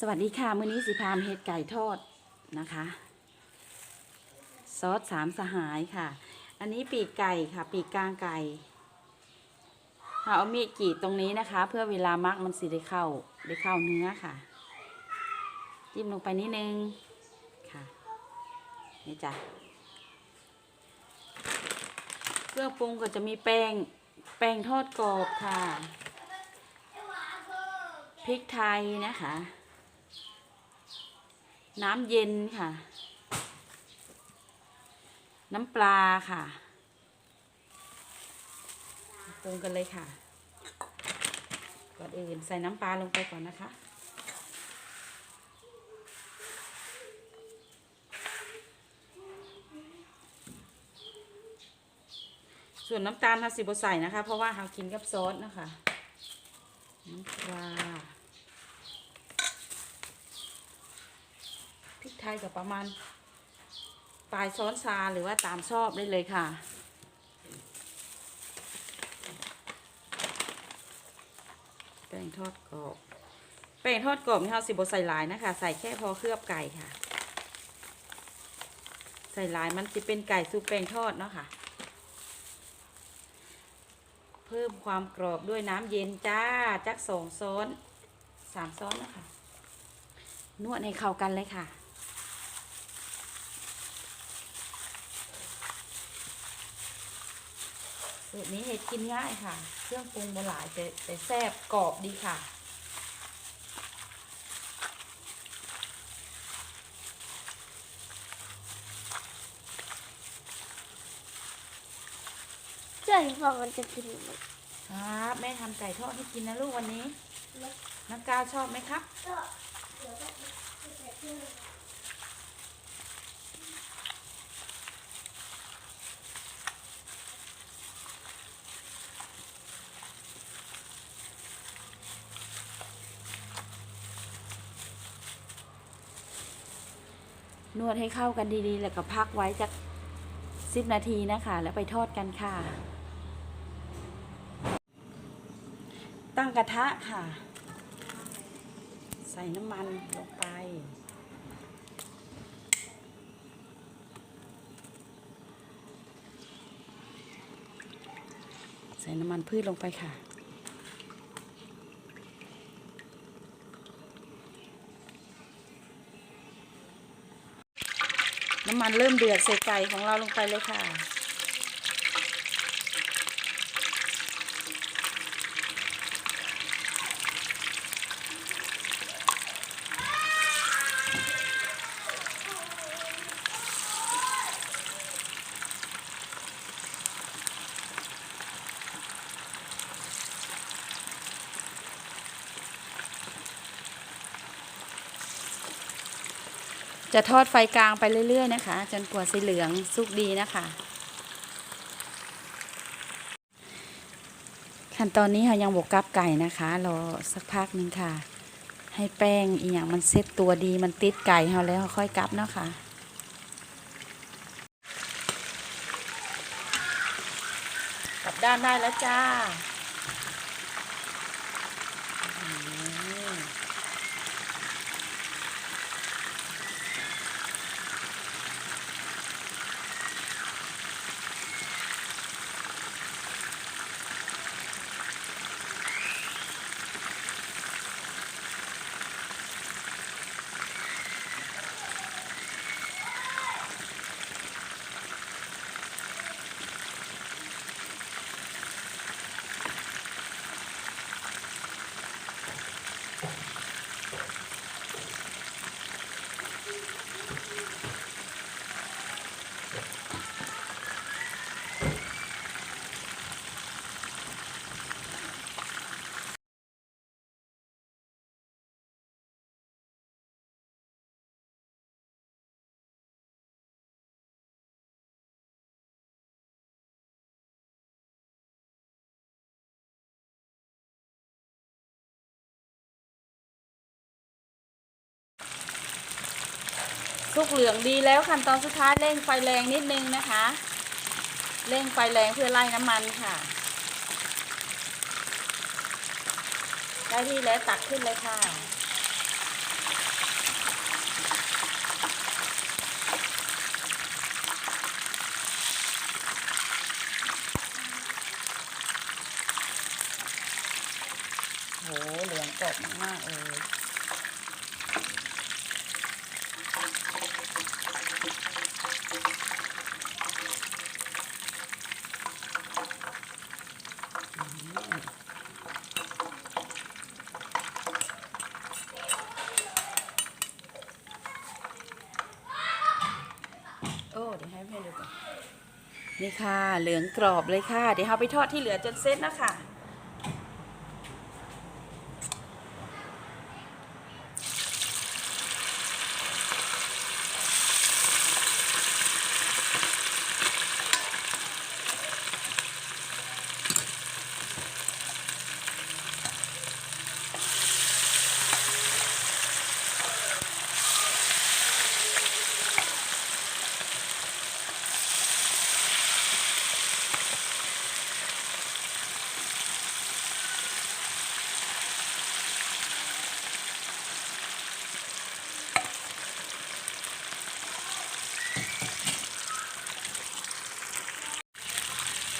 สวัสดีค่ะ มื้อนี้สิพามเฮ็ดไก่ทอดนะคะ ซอสสามสหายค่ะ อันนี้ปีกไก่ค่ะ ปีกกลางไก่เอามีดกรีดตรงนี้นะคะ เพื่อเวลามักมันสิได้เข้าได้เข้าเนื้อค่ะ จิ้มลงไปนิดนึงค่ะนี่จ้ะเครื่องปรุงก็จะมีแป้งแป้งทอดกรอบค่ะพริกไทยนะคะ น้ำเย็นค่ะ น้ำปลาค่ะปรุงกันเลยค่ะ ก่อนอื่นใส่น้ำปลาลงไปก่อนนะคะส่วนน้ำตาลเราสิบใส่นะคะ เพราะว่าเรากินกับซอสนะคะน้ำปลา พริกไทยกับประมาณปลายช้อนชาหรือว่าตามชอบได้เลยค่ะ แป้งทอดกรอบ แป้งทอดกรอบนี่เราสิบใส่ลายนะคะ ใส่แค่พอเคลือบไก่ค่ะ ใส่ลายมันจะเป็นไก่ซุปแป้งทอดเนาะค่ะ เพิ่มความกรอบด้วยน้ำเย็นจ้าจักสองซ้อนสามซ้อนนะคะนวดให้เข้ากันเลยค่ะ สูตรนี้เห็ดกินง่ายค่ะ เครื่องปรุงบหลายแต่แต่แซ่บกรอบดีค่ะใช่ฟังมันจะกินไหมครับแม่ทำไก่ทอดให้กินนะลูกวันนี้ น้ำกาวชอบไหมครับ ก็เดี๋ยวก็ใส่เค นวดให้เข้ากันดีๆ แล้วก็พักไว้จักสิบนาทีนะคะ แล้วไปทอดกันค่ะ ตั้งกระทะค่ะ ใส่น้ำมันลงไป ใส่น้ำมันพืชลงไปค่ะำมันเริ่มเดือดใส่ไก่ของเราลงไปเลยค่ะ จะทอดไฟกลางไปเรื่อย ๆ นะคะ จนกว่าสีเหลืองสุกดีนะคะ ขั้นตอนนี้ค่ะยังบวกกับไก่นะคะรอสักพักหนึ่งค่ะ ให้แป้งอีกอย่างมันเซ็ตตัวดีมันติดไก่เราแล้วค่อยกับเนาะค่ะกลับด้านได้แล้วจ้า ทุกเหลืองดีแล้วขั้นตอนสุดท้ายเร่งไฟแรงนิดนึงนะคะ เร่งไฟแรงเพื่อไล่น้ำมันค่ะ ได้ที่แล้วตักขึ้นเลยค่ะ โห เหลืองกรอบมากๆเลย โอ้ เดี๋ยวให้แม่ดูก่อน นี่ค่ะ เหลืองกรอบเลยค่ะ เดี๋ยวเราไปทอดที่เหลือจนเสร็จนะคะ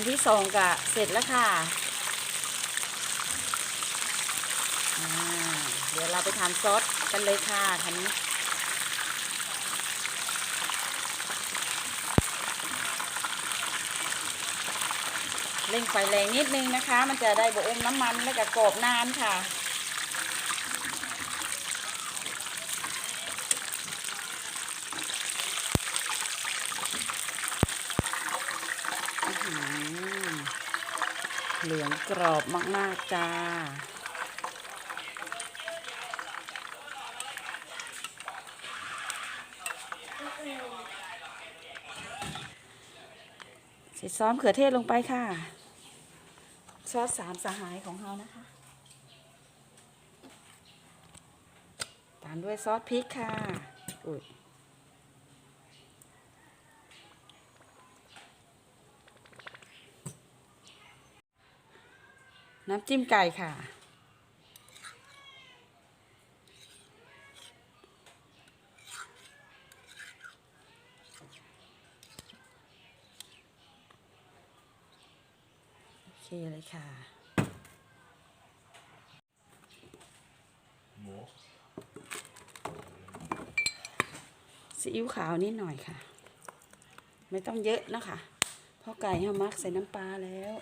นที่สองก็เสร็จแล้วค่ะ เดี๋ยวเราไปทานซอสกันเลยค่ะคันนี้เร่งไฟแรงนิดนึงนะคะ มันจะได้บอมน้ำมันและก็กรอบนานค่ะ อื้อหือ เหลืองกรอบมาก ๆ จ้า ใส่ซ้อมเขือเทศลงไปค่ะ ซอสสามสหายของเรานะคะ ตามด้วยซอสพริกค่ะ อุ้ย น้ำจิ้มไก่ค่ะ โอเคเลยค่ะ ซีอิ๊วขาวนิดหน่อยค่ะ ไม่ต้องเยอะนะคะ เพราะไก่เรามักใส่น้ำปลาแล้ว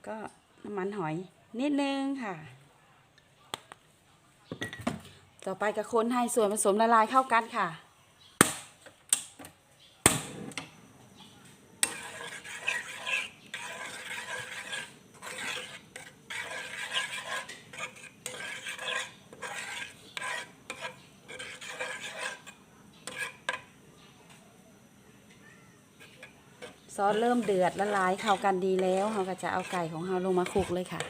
แล้วก็น้ำมันหอยนิดนึงค่ะ ต่อไปกับคนให้ส่วนผสมละลายเข้ากันค่ะ ซอสเริ่มเดือดละลายเข้ากันดีแล้วเราก็จะเอาไก่ของเราลงมาคลุกเลยค่ะ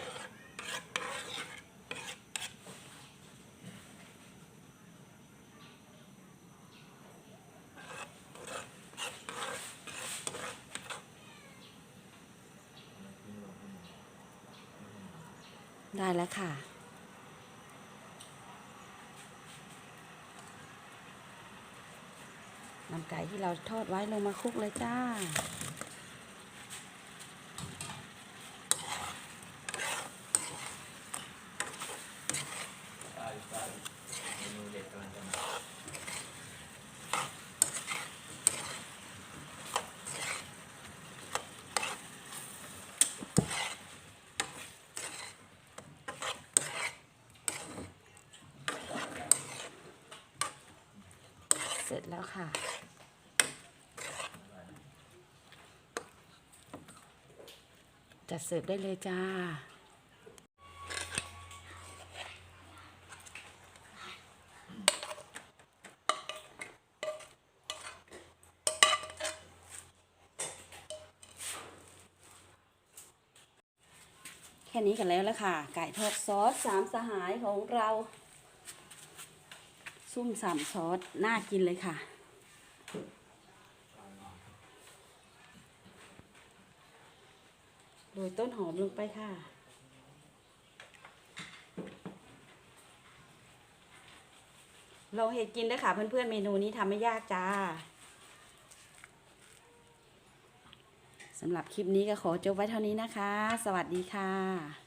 ได้แล้วค่ะ นำไก่ที่เราทอดไว้ลงมาคลุกเลยจ้า เสร็จแล้วค่ะ จัดเสิร์ฟได้เลยจ้า แค่นี้กันแล้วละค่ะ ไก่ทอดซอสสามสหายของเรา ซุ่มสามซอส น่ากินเลยค่ะ โรยต้นหอมลงไปค่ะ เราเห็ดกินได้อค่ะเพื่อนๆ เมนูนี้ทำไม่ยากจ้าสำหรับคลิปนี้ก็ขอจบไว้เท่านี้นะคะ สวัสดีค่ะ